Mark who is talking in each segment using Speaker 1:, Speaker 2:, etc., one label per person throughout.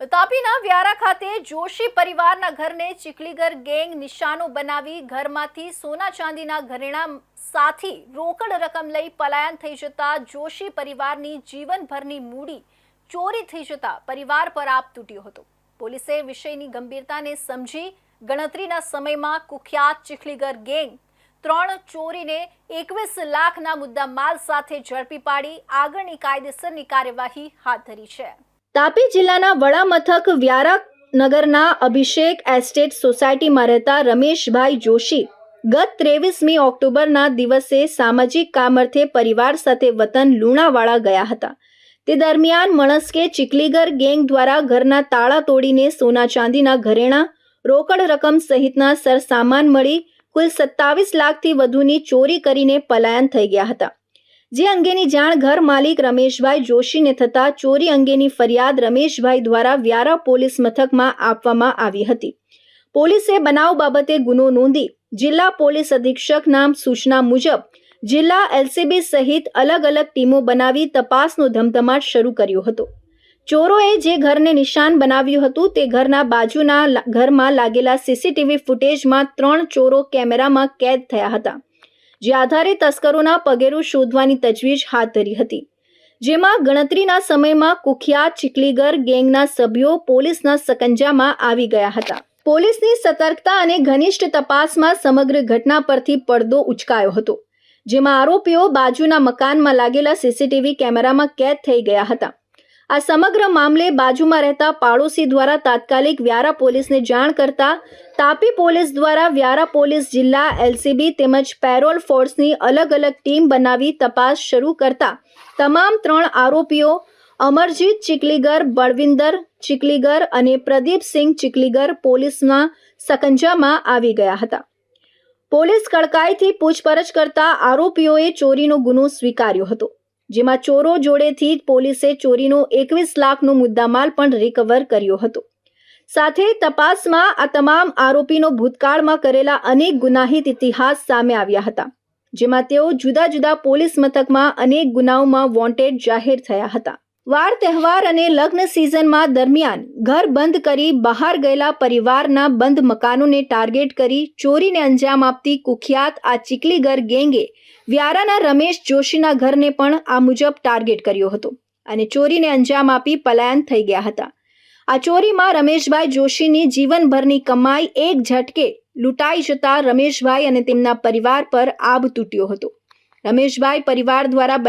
Speaker 1: તાપીના વ્યારા ખાતે જોશી પરિવારના ઘરને ચીખલીગર ગેંગ નિશાનો બનાવી ઘરમાંથી સોના ચાંદીના ઘરેણા સાથી રોકડ રકમ લઈ પલાયન થઈ જતા જોશી પરિવારની જીવનભરની મૂડી ચોરી થઈ જતા પરિવાર પર આપ તૂટ્યો હતો. પોલીસે વિષયની ગંભીરતાને સમજી ગણતરીના સમયમાં કુખ્યાત ચીખલીગર ગેંગ ત્રણ ચોરીને એકવીસ લાખના મુદ્દા માલ સાથે ઝડપી પાડી આગળની કાયદેસરની કાર્યવાહી હાથ ધરી છે. તાપી જિલ્લાના વડા મથક વ્યારા નગરના અભિષેક એસ્ટેટ સોસાયટીમાં રહેતા રમેશભાઈ જોશી ગત ત્રેવીસમી ઓક્ટોબરના દિવસે સામાજિક કામર્થે પરિવાર સાથે વતન લુણાવાડા ગયા હતા. તે દરમિયાન મણસ્કે ચીકલીગર ગેંગ દ્વારા ઘરના તાળા તોડીને સોના ચાંદીના ઘરેણા, રોકડ રકમ સહિતના સરસામાન મળી કુલ સત્તાવીસ લાખથી વધુની ચોરી કરીને પલાયન થઈ ગયા હતા. જે અંગેની જાણ ઘર માલિક રમેશભાઈ જોશીને થતા ચોરી અંગેની ફરિયાદ રમેશભાઈ દ્વારા વ્યારા પોલીસ મથકમાં આપવામાં આવી હતી. પોલીસે બનાવ બાબતે ગુનો નોંધી જિલ્લા પોલીસ અધિક્ષક નામ સૂચના મુજબ જિલ્લા એલસીબી સહિત અલગ અલગ ટીમો બનાવી તપાસનો ધમધમાટ શરૂ કર્યો હતો. ચોરોએ જે ઘરને નિશાન બનાવ્યું હતું તે ઘરના બાજુના ઘરમાં લાગેલા સીસીટીવી ફૂટેજમાં ત્રણ ચોરો કેમેરામાં કેદ થયા હતા. જે આધારે તસ્કરોના પગેરું શોધવાની તજવીજ હાથ ધરી હતી. જેમાં ગણતરીના સમયમાં કુખ્યાત ચીકલીગર ગેંગના સભ્યો પોલીસના સકંજામાં આવી ગયા હતા. પોલીસની સતર્કતા અને ઘનિષ્ઠ તપાસમાં સમગ્ર ઘટના પરથી પડદો ઉચકાયો હતો, જેમાં આરોપીઓ બાજુના મકાનમાં લાગેલા સીસીટીવી કેમેરામાં કેદ થઈ ગયા હતા. આ સમગ્ર મામલે બાજુમાં રહેતા પાડોશી દ્વારા તાત્કાલિક વ્યારા પોલીસને જાણ કરતા તાપી પોલીસ દ્વારા વ્યારા પોલીસ જિલ્લા એલસીબી તેમજ પેરોલ ફોર્સની અલગ અલગ ટીમ બનાવી તપાસ શરૂ કરતા તમામ ત્રણ આરોપીઓ અમરજીત ચિકલીગર, બળવિંદર ચિકલીગર અને પ્રદીપસિંહ ચિકલીગર પોલીસના સકંજામાં આવી ગયા હતા. પોલીસ કડકાઈથી પૂછપરછ કરતા આરોપીઓએ ચોરીનો ગુનો સ્વીકાર્યો હતો. જેમાં ચોરો જોડેથી પોલીસે ચોરીનો એકવીસ લાખનો મુદ્દામાલ પણ રિકવર કર્યો હતો. સાથે તપાસમાં આ તમામ આરોપીનો ભૂતકાળમાં કરેલા અનેક ગુનાહિત ઇતિહાસ સામે આવ્યા હતા, જેમાં તેઓ જુદા જુદા પોલીસ મથકમાં અનેક ગુનાઓમાં વોન્ટેડ જાહેર થયા હતા. વાર તહેવાર અને લગ્ન સિઝનમાં દરમિયાન ઘર બંધ કરી બહાર ગયેલા પરિવારના બંધ મકાનોને ટાર્ગેટ કરી ચોરીને અંજામ આપતી કુખ્યાત આ ચીકલીગર ગેંગે વ્યારાના રમેશ જોશીના ઘરને પણ આ મુજબ ટાર્ગેટ કર્યો હતો અને ચોરીને અંજામ આપી પલાયન થઈ ગયા હતા. આ ચોરીમાં રમેશભાઈ જોશીની જીવનભરની કમાઈ એક ઝટકે લૂંટાઈ જતા રમેશભાઈ અને તેમના પરિવાર પર આબ તૂટ્યો હતો. રમેશભાઈ પરિવાર દ્વારા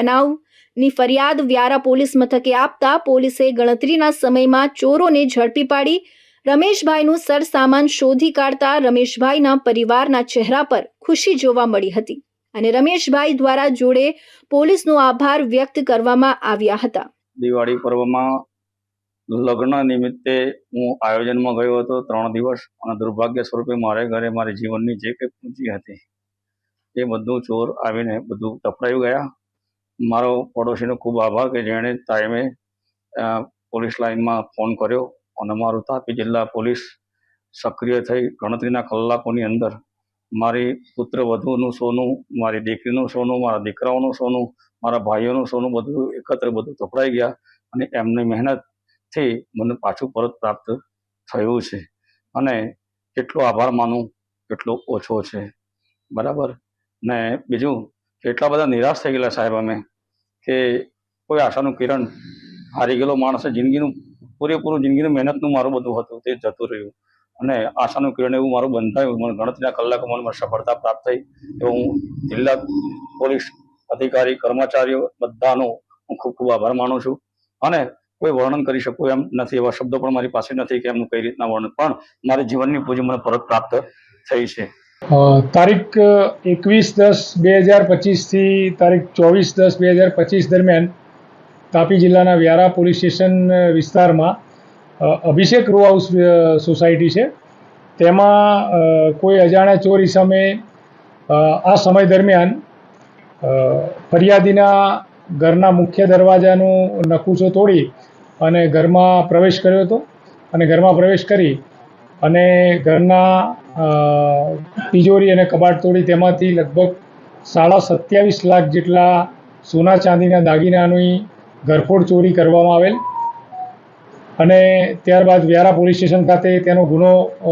Speaker 1: બનાવની ફરિયાદ વ્યારા પોલીસ મથકે આપતા પોલીસે ગણતરીના સમયમાં ચોરોને ઝડપી પાડી રમેશભાઈનું સરસામાન શોધી કાઢતા રમેશભાઈના પરિવારના ચહેરા પર ખુશી જોવા મળી હતી અને રમેશભાઈ દ્વારા જોડે પોલીસનો આભાર વ્યક્ત કરવામાં આવ્યા હતા.
Speaker 2: દિવાળી પર્વમાં લગ્ન નિમિત્તે હું આયોજનમાં ગયો હતો ત્રણ દિવસ અને દુર્ભાગ્ય સ્વરૂપે મારે ઘરે મારી જીવનની જે કંઈ પૂંજી હતી એ બધું ચોર આવીને બધું તપડાઈ ગયા. મારો પડોશીનો ખૂબ આભાર કે જેણે ટાઈમે પોલીસ લાઇનમાં ફોન કર્યો અને મારું તાપી જિલ્લા પોલીસ સક્રિય થઈ ગણતરીના કલાકોની અંદર મારી પુત્ર વધુનું સોનું, મારી દીકરીનું સોનું, મારા દીકરાઓનું સોનું, મારા ભાઈઓનું સોનું બધું એકત્ર બધું તપડાઈ ગયા અને એમની મહેનતથી મને પાછું પરત પ્રાપ્ત થયું છે. અને કેટલો આભાર માનું કેટલો ઓછો છે. બરાબર? ને બીજું એટલા બધા નિરાશ થઈ ગયેલા સાહેબ અમે કે કોઈ આશાનું કિરણ હારી ગયેલો માણસ જિંદગીનું, પૂરેપૂરું જિંદગીનું મહેનતનું મારું બધું હતું, તે જતું રહ્યું. અને આશાનું કિરણ એવું મારું બંધાયું. મને ગણતરીના કલાકોમાં મને સફળતા પ્રાપ્ત થઈ. એવો હું જિલ્લા પોલીસ અધિકારી, કર્મચારીઓ બધાનો હું ખૂબ ખૂબ આભાર માનું છું. અને કોઈ વર્ણન કરી શકું એમ નથી, એવા શબ્દો પણ મારી પાસે નથી કે એમનું કઈ રીતના વર્ણન. પણ મારી જીવનની પૂંજી મને પરત પ્રાપ્ત થઈ છે.
Speaker 3: તારીખ એકવીસ દસ બે હજાર પચીસથી તારીખ ચોવીસ દસ બે હજાર પચીસ દરમિયાન તાપી જિલ્લાના વ્યારા પોલીસ સ્ટેશન વિસ્તારમાં અભિષેક રો હાઉસ સોસાયટી છે. તેમાં કોઈ અજાણ્યા ચોર સામે આ સમય દરમિયાન ફરિયાદીના ઘરના મુખ્ય દરવાજાનું નકુચો તોડી અને ઘરમાં પ્રવેશ કર્યો હતો. અને ઘરમાં પ્રવેશ કરી અને ઘરના તિજોરી અને કબાટ તોડી તેમાંથી લગભગ સાડા સત્યાવીસ લાખ જેટલા સોના ચાંદીના દાગીનાની ઘરફોડ ચોરી કરવામાં આવેલ અને ત્યારબાદ વ્યારા પોલીસ સ્ટેશન ખાતે તેનો ગુનો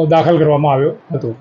Speaker 3: દાખલ કરવામાં આવ્યો હતો.